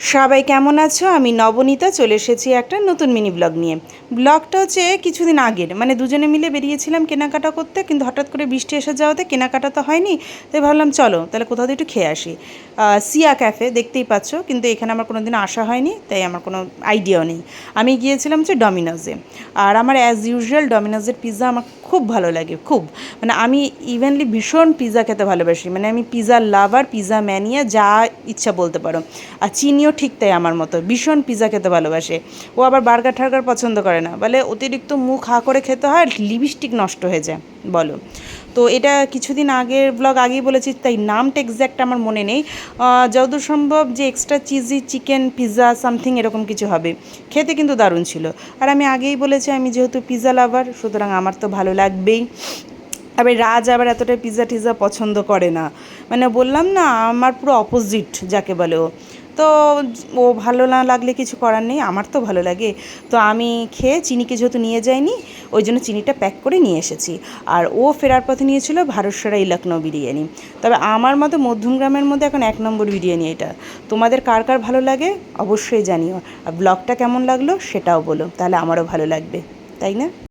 সবাই কেমন আছো? আমি নবনীতা, চলে এসেছি একটা নতুন মিনি ব্লগ নিয়ে। ব্লগটা হচ্ছে কিছুদিন আগের মানে দুজনে মিলে বেরিয়েছিলাম কেনাকাটা করতে, কিন্তু হঠাৎ করে বৃষ্টি এসে যাওয়াতে কেনাকাটা তো হয়নি, তাই ভাবলাম চলো, তাহলে কোথাও একটু খেয়ে আসি। সিয়া ক্যাফে দেখতেই পাচ্ছ, কিন্তু এখানে আমার কোনো দিন আসা হয়নি, তাই আমার কোনো আইডিয়াও নেই। আমি গিয়েছিলাম হচ্ছে ডমিনোজে আর আমার অ্যাজ ইউজুয়াল ডমিনোজের পিৎজা আমার খুব ভালো লাগে, খুব। মানে আমি ইভেনলি ভীষণ পিৎজা খেতে ভালোবাসি। মানে আমি পিৎজা লাভার পিৎজা ম্যানিয়া যা ইচ্ছা বলতে পারো। আর চিনিও ঠিক তাই আমার মতো, ভীষণ পিৎজা খেতে ভালোবাসে। ও আবার বার্গার টার্গার পছন্দ করে না। বলে অতিরিক্ত মুখ হা করে খেতে হয়, লিপস্টিক নষ্ট হয়ে যায়। বলো। তো এটা কিছুদিন আগের ব্লগ আগেই বলেছি, তাই নামটা এক্স্যাক্ট আমার মনে নেই। যতদূর সম্ভব যে extra cheesy chicken pizza something এরকম কিছু হবে। খেতে কিন্তু দারুণ ছিল। আর আমি আগেই বলেছি, আমি যেহেতু পিৎজা লাভার সুতরাং আমার তো ভালো লাগবেই। আবার রাজ আবার এতটা পিৎজা টিজা পছন্দ করে না। মানে বললাম না, আমার পুরো অপোজিট যাকে বলে ও। তো ও ভালো না লাগলে কিছু করার নেই, আমার তো ভালো লাগে। তো আমি খেয়ে চিনিকে যেহেতু নিয়ে যাইনি, ওই জন্য চিনিটা প্যাক করে নিয়ে এসেছি। আর ও ফেরার পথে নিয়েছিল ভারতসরাই লখনৌ বিরিয়ানি। তবে আমার মতো মধ্যমগ্রামের মধ্যে এখন এক নম্বর বিরিয়ানি এটা। তোমাদের কার কার ভালো লাগে অবশ্যই জানিও। আর ব্লগটা কেমন লাগল সেটাও বলো, তাহলে আমারও ভালো লাগবে। তাই না?